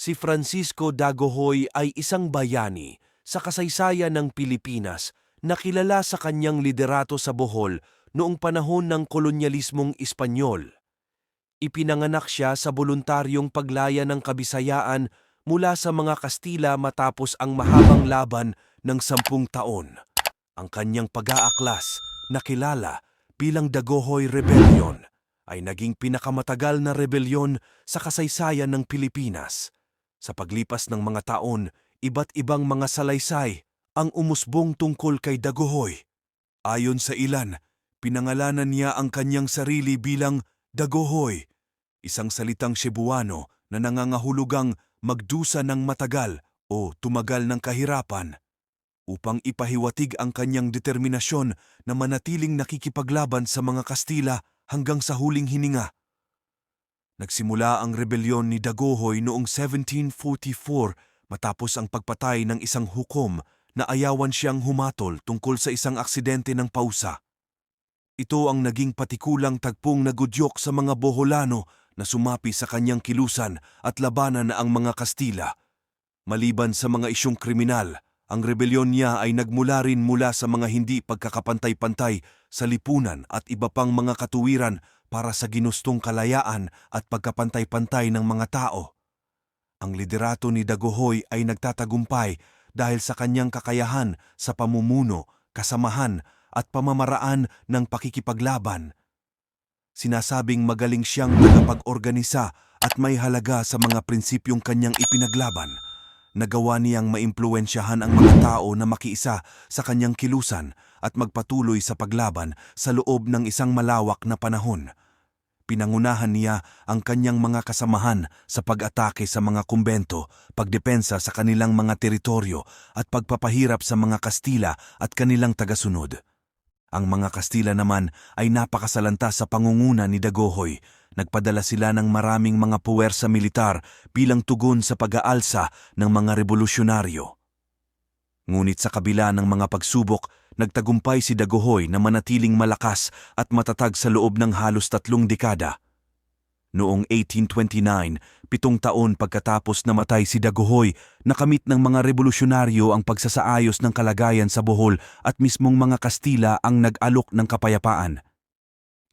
Si Francisco Dagohoy ay isang bayani sa kasaysayan ng Pilipinas na kilala sa kanyang liderato sa Bohol noong panahon ng kolonyalismong Espanyol. Ipinanganak siya sa voluntaryong paglaya ng kabisayaan mula sa mga Kastila matapos ang mahabang laban ng sampung taon. Ang kanyang pag-aaklas, na kilala bilang Dagohoy Rebellion, ay naging pinakamatagal na rebelyon sa kasaysayan ng Pilipinas. Sa paglipas ng mga taon, iba't ibang mga salaysay ang umusbong tungkol kay Dagohoy. Ayon sa ilan, pinangalanan niya ang kanyang sarili bilang Dagohoy, isang salitang Cebuano na nangangahulugang magdusa ng matagal o tumagal ng kahirapan upang ipahiwatig ang kanyang determinasyon na manatiling nakikipaglaban sa mga Kastila hanggang sa huling hininga. Nagsimula ang rebelyon ni Dagohoy noong 1744 matapos ang pagpatay ng isang hukom na ayawan siyang humatol tungkol sa isang aksidente ng pausa. Ito ang naging patikulang tagpong nagudyok sa mga Boholano na sumapi sa kanyang kilusan at labanan na ang mga Kastila. Maliban sa mga isyong kriminal, ang rebelyon niya ay nagmula rin mula sa mga hindi pagkakapantay-pantay sa lipunan at iba pang mga katuwiran para sa ginustong kalayaan at pagkapantay-pantay ng mga tao. Ang liderato ni Dagohoy ay nagtatagumpay dahil sa kanyang kakayahan sa pamumuno, kasamahan at pamamaraan ng pakikipaglaban. Sinasabing magaling siyang tagapag-organisa at may halaga sa mga prinsipyong kanyang ipinaglaban. Nagawa niyang maimpluensyahan ang mga tao na makiisa sa kanyang kilusan at magpatuloy sa paglaban sa loob ng isang malawak na panahon. Pinangunahan niya ang kanyang mga kasamahan sa pag-atake sa mga kumbento, pagdepensa sa kanilang mga teritoryo at pagpapahirap sa mga Kastila at kanilang tagasunod. Ang mga Kastila naman ay napakasalanta sa pangunguna ni Dagohoy. Nagpadala sila ng maraming mga puwersa militar bilang tugon sa pag-aalsa ng mga revolusyonaryo. Ngunit sa kabila ng mga pagsubok, nagtagumpay si Dagohoy na manatiling malakas at matatag sa loob ng halos tatlong dekada. Noong 1829, pitong taon pagkatapos namatay si Dagohoy, nakamit ng mga revolusyonaryo ang pagsasaayos ng kalagayan sa Bohol at mismong mga Kastila ang nag-alok ng kapayapaan.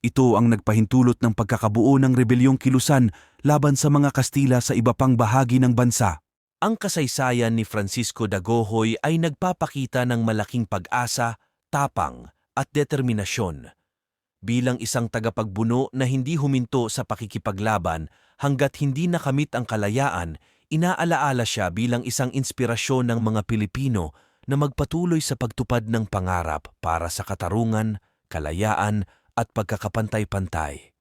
Ito ang nagpahintulot ng pagkakabuo ng rebelyong kilusan laban sa mga Kastila sa iba pang bahagi ng bansa. Ang kasaysayan ni Francisco Dagohoy ay nagpapakita ng malaking pag-asa, tapang at determinasyon. Bilang isang tagapagbuno na hindi huminto sa pakikipaglaban hanggat hindi nakamit ang kalayaan, inaalaala siya bilang isang inspirasyon ng mga Pilipino na magpatuloy sa pagtupad ng pangarap para sa katarungan, kalayaan at pagkakapantay-pantay.